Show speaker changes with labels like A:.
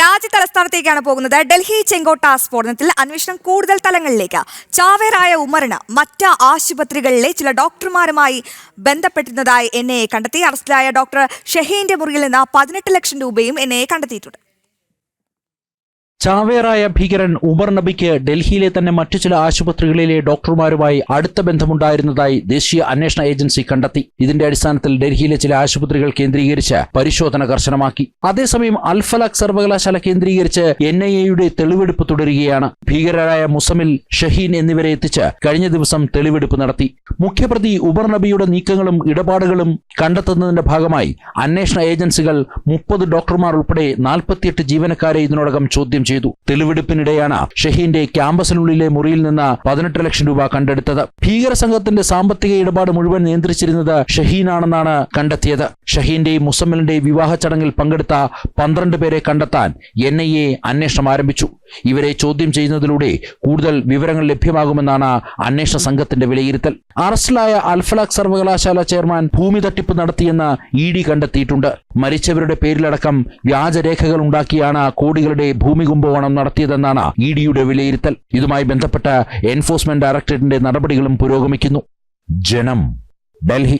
A: രാജ്യ തലസ്ഥാനത്തേക്കാണ് പോകുന്നത്. ഡൽഹി ചെങ്കോട്ട സ്ഫോടനത്തിൽ അന്വേഷണം കൂടുതൽ തലങ്ങളിലേക്ക്. ചാവേറായ ഉമറിന് മറ്റ് ആശുപത്രികളിലെ ചില ഡോക്ടർമാരുമായി ബന്ധപ്പെട്ടിരുന്നതായി എൻ ഐ എ കണ്ടെത്തി. അറസ്റ്റിലായ ഡോക്ടർ ഷഹീന്റെ മുറിയിൽ നിന്ന് പതിനെട്ട് ലക്ഷം രൂപയും ഐ കണ്ടെത്തിയിട്ടുണ്ട്.
B: ചാവേറായ ഭീകരൻ ഉമർ നബിക്ക് ഡൽഹിയിലെ തന്നെ മറ്റു ചില ആശുപത്രികളിലെ ഡോക്ടർമാരുമായി അടുത്ത ബന്ധമുണ്ടായിരുന്നതായി ദേശീയ അന്വേഷണ ഏജൻസി കണ്ടെത്തി. ഇതിന്റെ അടിസ്ഥാനത്തിൽ ഡൽഹിയിലെ ചില ആശുപത്രികൾ കേന്ദ്രീകരിച്ച് പരിശോധന കർശനമാക്കി. അതേസമയം അൽഫലാഖ് സർവകലാശാല കേന്ദ്രീകരിച്ച് എൻ ഐ എയുടെ തെളിവെടുപ്പ് തുടരുകയാണ്. ഭീകരരായ മുസമിൽ ഷഹീൻ എന്നിവരെ എത്തിച്ച് കഴിഞ്ഞ ദിവസം തെളിവെടുപ്പ് നടത്തി. മുഖ്യപ്രതി ഉമർ നബിയുടെ നീക്കങ്ങളും ഇടപാടുകളും കണ്ടെത്തുന്നതിന്റെ ഭാഗമായി അന്വേഷണ ഏജൻസികൾ മുപ്പത് ഡോക്ടർമാർ ഉൾപ്പെടെ നാൽപ്പത്തിയെട്ട് ജീവനക്കാരെ ഇതിനോടകം ചോദ്യം ചെയ്തു. തെളിവെടുപ്പിനിടെയാണ് ഷഹീന്റെ ക്യാമ്പസിനുള്ളിലെ മുറിയിൽ നിന്ന് പതിനെട്ട് ലക്ഷം രൂപ കണ്ടെടുത്തത്. ഭീകര സംഘത്തിന്റെ സാമ്പത്തിക ഇടപാട് മുഴുവൻ നിയന്ത്രിച്ചിരുന്നത് ഷഹീനാണെന്നാണ് കണ്ടെത്തിയത്. ഷഹീന്റെയും മുസമ്മലിന്റെയും വിവാഹ ചടങ്ങിൽ പങ്കെടുത്ത പന്ത്രണ്ട് പേരെ കണ്ടെത്താൻ എൻ ഐ എ അന്വേഷണം ആരംഭിച്ചു. ഇവരെ ചോദ്യം ചെയ്യുന്നതിലൂടെ കൂടുതൽ വിവരങ്ങൾ ലഭ്യമാകുമെന്നാണ് അന്വേഷണ സംഘത്തിന്റെ വിലയിരുത്തൽ. അറസ്റ്റിലായ അൽഫലാഖ് സർവകലാശാല ചെയർമാൻ ഭൂമി തട്ടിപ്പ് നടത്തിയെന്ന് ഇ ഡി കണ്ടെത്തിയിട്ടുണ്ട്. മരിച്ചവരുടെ പേരിലടക്കം വ്യാജരേഖകൾ ഉണ്ടാക്കിയാണ് കോടികളുടെ ഭൂമി കുംഭകോണം നടത്തിയതെന്നാണ് ഇ ഡിയുടെ വിലയിരുത്തൽ. ഇതുമായി ബന്ധപ്പെട്ട എൻഫോഴ്സ്മെന്റ് ഡയറക്ടറേറ്റിന്റെ നടപടികളും പുരോഗമിക്കുന്നു. ജനം ഡൽഹി.